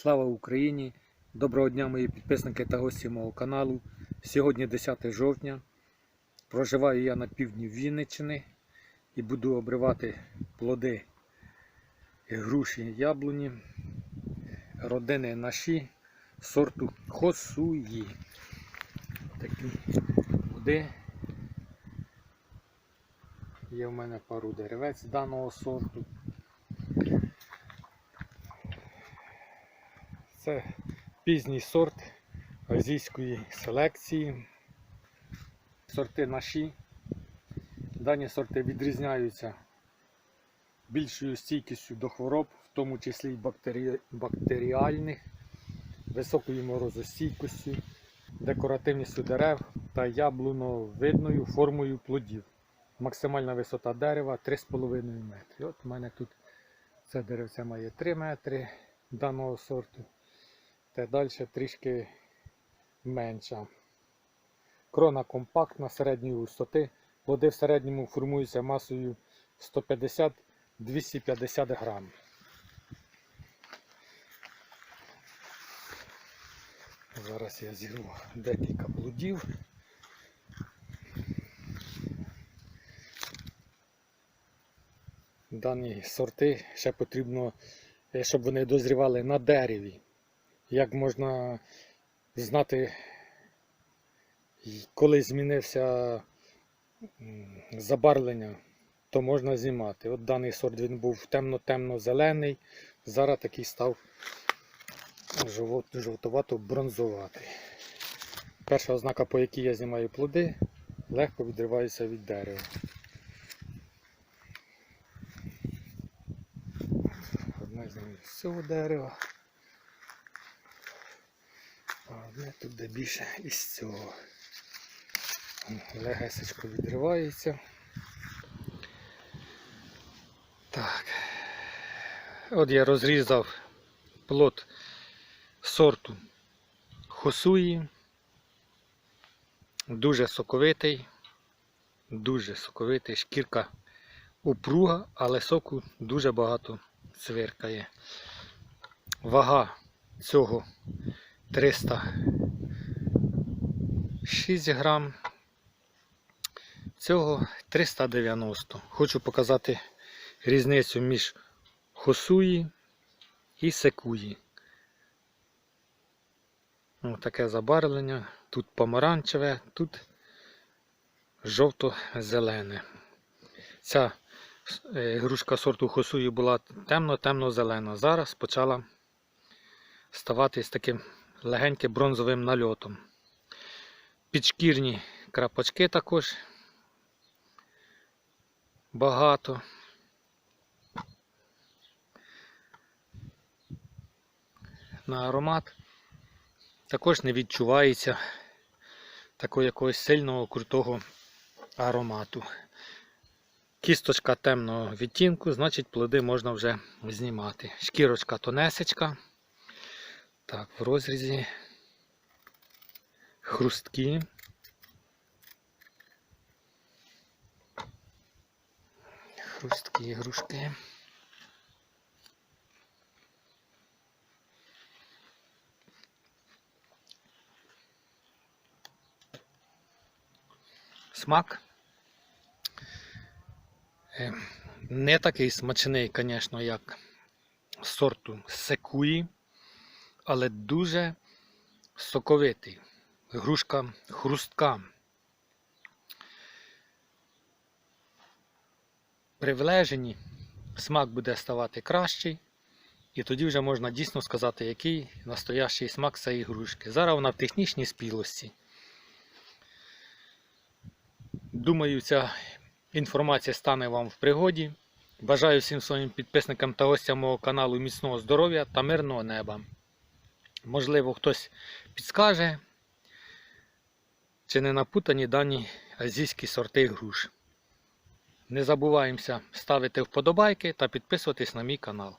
Слава Україні! Доброго дня, мої підписники та гості мого каналу. Сьогодні 10 жовтня. Проживаю я на півдні Вінниччини і буду обривати плоди груші яблуні, родини наші сорту Хосуї. Такі плоди. Є в мене пару деревець даного сорту. Це пізній сорт азійської селекції. Сорти наші. Дані сорти відрізняються більшою стійкістю до хвороб, в тому числі й бактері... бактеріальних, високою морозостійкістю, декоративністю дерев та яблуновидною формою плодів. Максимальна висота дерева 3,5 метри. От у мене тут це деревце має 3 метри даного сорту. Та далі трішки менша. Крона компактна середньої висоти. Плоди в середньому формуються масою 150-250 грам. Зараз я зірву декілька плодів. Дані сорти ще потрібно, щоб вони дозрівали на дереві. Як можна знати, коли змінився забарвлення, то можна знімати. От даний сорт він був темно-темно-зелений, зараз такий став жовтовато-бронзуватий. Перша ознака, по якій я знімаю плоди, легко відриваюся від дерева. Одна з цього дерева. Тут де більше із цього. Легесечко відривається. Так. От я розрізав плод сорту Хосуї. Дуже соковитий, дуже соковитий, шкірка упруга, але соку дуже багато цвиркає. Вага цього 306 грам. Цього 390. Хочу показати різницю між хосуї і секуї. Ось таке забарвлення. Тут помаранчеве, тут жовто-зелене. Ця е, грушка сорту хосуї була темно-темно-зелена. Зараз почала ставати з таким легеньким бронзовим нальотом. Підшкірні крапочки також багато. На аромат також не відчувається такого якогось сильного крутого аромату. Кісточка темного відтінку, значить плоди можна вже знімати. Шкірочка тонесечка. Так, в розрізі хрусткі. Хрусткі ігрушки. Смак. Е, Не такий смачний, звісно, як сорту секуї але дуже соковитий. Грушка хрустка. При влеженні смак буде ставати кращий, і тоді вже можна дійсно сказати, який настоящий смак цієї грушки. Зараз вона в технічній спілості. Думаю, ця інформація стане вам в пригоді. Бажаю всім своїм підписникам та гостям мого каналу міцного здоров'я та мирного неба. Можливо, хтось підскаже, чи не напутані дані азійські сорти груш. Не забуваємося ставити вподобайки та підписуватись на мій канал.